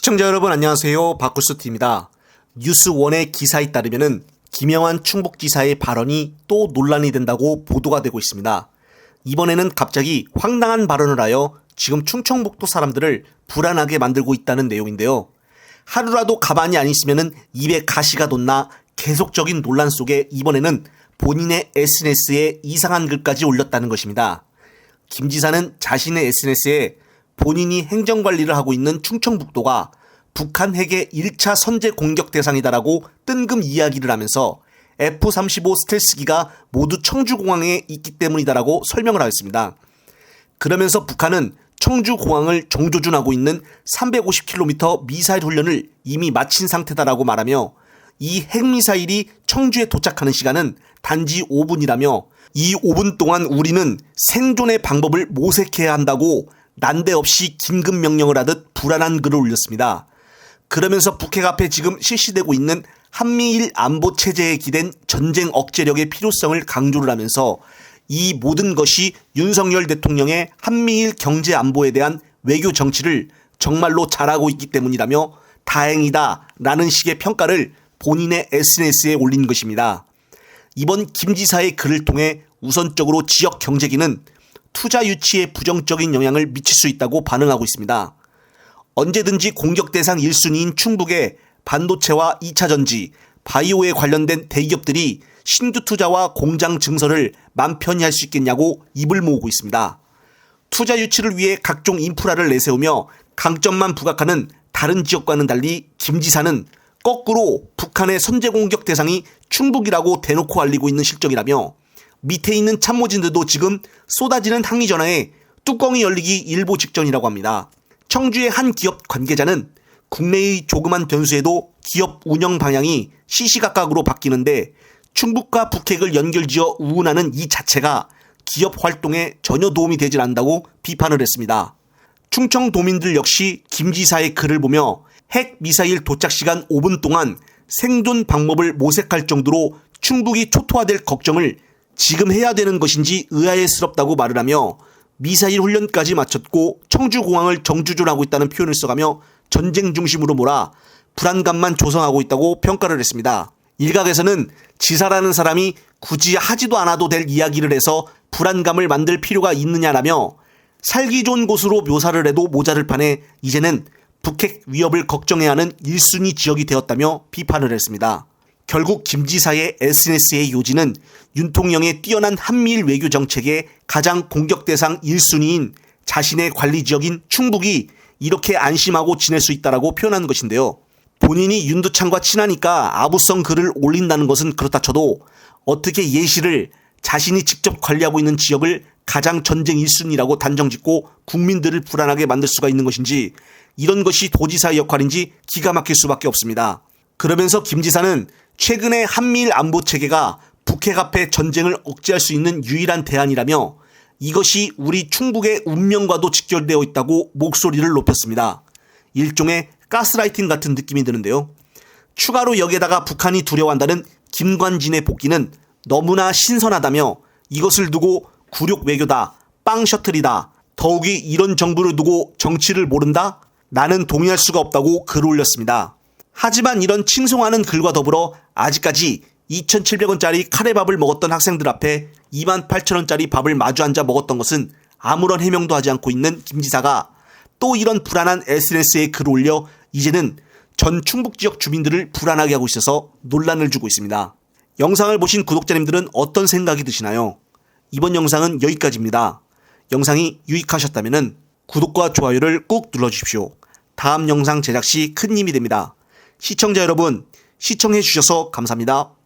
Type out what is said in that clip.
시청자 여러분 안녕하세요. 바쿠스트입니다. 뉴스원의 기사에 따르면은 김영환 충북지사의 발언이 또 논란이 된다고 보도가 되고 있습니다. 이번에는 갑자기 황당한 발언을 하여 지금 충청북도 사람들을 불안하게 만들고 있다는 내용인데요. 하루라도 가만히 안 있으면은 입에 가시가 돋나 계속적인 논란 속에 이번에는 본인의 SNS에 이상한 글까지 올렸다는 것입니다. 김 지사는 자신의 SNS에 본인이 행정관리를 하고 있는 충청북도가 북한 핵의 1차 선제 공격 대상이다라고 뜬금 이야기를 하면서 F-35 스텔스기가 모두 청주공항에 있기 때문이다라고 설명을 하였습니다. 그러면서 북한은 청주공항을 정조준하고 있는 350km 미사일 훈련을 이미 마친 상태다라고 말하며 이 핵미사일이 청주에 도착하는 시간은 단지 5분이라며 이 5분 동안 우리는 생존의 방법을 모색해야 한다고 난데없이 긴급 명령을 하듯 불안한 글을 올렸습니다. 그러면서 북핵 앞에 지금 실시되고 있는 한미일 안보 체제에 기댄 전쟁 억제력의 필요성을 강조를 하면서 이 모든 것이 윤석열 대통령의 한미일 경제 안보에 대한 외교 정치를 정말로 잘하고 있기 때문이라며 다행이다 라는 식의 평가를 본인의 SNS에 올린 것입니다. 이번 김 지사의 글을 통해 우선적으로 지역 경제기는 투자 유치에 부정적인 영향을 미칠 수 있다고 반응하고 있습니다. 언제든지 공격 대상 1순위인 충북의 반도체와 2차 전지, 바이오에 관련된 대기업들이 신규 투자와 공장 증설을 맘 편히 할 수 있겠냐고 입을 모으고 있습니다. 투자 유치를 위해 각종 인프라를 내세우며 강점만 부각하는 다른 지역과는 달리 김 지사는 거꾸로 북한의 선제 공격 대상이 충북이라고 대놓고 알리고 있는 실정이라며 밑에 있는 참모진들도 지금 쏟아지는 항의 전화에 뚜껑이 열리기 일보 직전이라고 합니다. 청주의 한 기업 관계자는 국내의 조그만 변수에도 기업 운영 방향이 시시각각으로 바뀌는데 충북과 북핵을 연결지어 우운하는 이 자체가 기업 활동에 전혀 도움이 되질 않는다고 비판을 했습니다. 충청 도민들 역시 김 지사의 글을 보며 핵 미사일 도착 시간 5분 동안 생존 방법을 모색할 정도로 충북이 초토화될 걱정을 지금 해야 되는 것인지 의아해스럽다고 말을 하며 미사일 훈련까지 마쳤고 청주공항을 정주준하고 있다는 표현을 써가며 전쟁 중심으로 몰아 불안감만 조성하고 있다고 평가를 했습니다. 일각에서는 지사라는 사람이 굳이 하지도 않아도 될 이야기를 해서 불안감을 만들 필요가 있느냐라며 살기 좋은 곳으로 묘사를 해도 모자를 판에 이제는 북핵 위협을 걱정해야 하는 1순위 지역이 되었다며 비판을 했습니다. 결국 김 지사의 SNS의 요지는 윤통령의 뛰어난 한미일 외교 정책의 가장 공격 대상 1순위인 자신의 관리 지역인 충북이 이렇게 안심하고 지낼 수 있다라고 표현한 것인데요. 본인이 윤두창과 친하니까 아부성 글을 올린다는 것은 그렇다 쳐도 어떻게 예시를 자신이 직접 관리하고 있는 지역을 가장 전쟁 1순위라고 단정짓고 국민들을 불안하게 만들 수가 있는 것인지 이런 것이 도지사의 역할인지 기가 막힐 수밖에 없습니다. 그러면서 김 지사는 최근에 한미일 안보 체계가 북핵 앞에 전쟁을 억제할 수 있는 유일한 대안이라며 이것이 우리 충북의 운명과도 직결되어 있다고 목소리를 높였습니다. 일종의 가스라이팅 같은 느낌이 드는데요. 추가로 여기에다가 북한이 두려워한다는 김관진의 복귀는 너무나 신선하다며 이것을 두고 굴욕 외교다, 빵 셔틀이다, 더욱이 이런 정부를 두고 정치를 모른다? 나는 동의할 수가 없다고 글을 올렸습니다. 하지만 이런 칭송하는 글과 더불어 아직까지 2,700원짜리 카레밥을 먹었던 학생들 앞에 28,000원짜리 밥을 마주 앉아 먹었던 것은 아무런 해명도 하지 않고 있는 김 지사가 또 이런 불안한 SNS에 글을 올려 이제는 전 충북 지역 주민들을 불안하게 하고 있어서 논란을 주고 있습니다. 영상을 보신 구독자님들은 어떤 생각이 드시나요? 이번 영상은 여기까지입니다. 영상이 유익하셨다면 구독과 좋아요를 꾹 눌러주십시오. 다음 영상 제작 시 큰 힘이 됩니다. 시청자 여러분, 시청해 주셔서 감사합니다.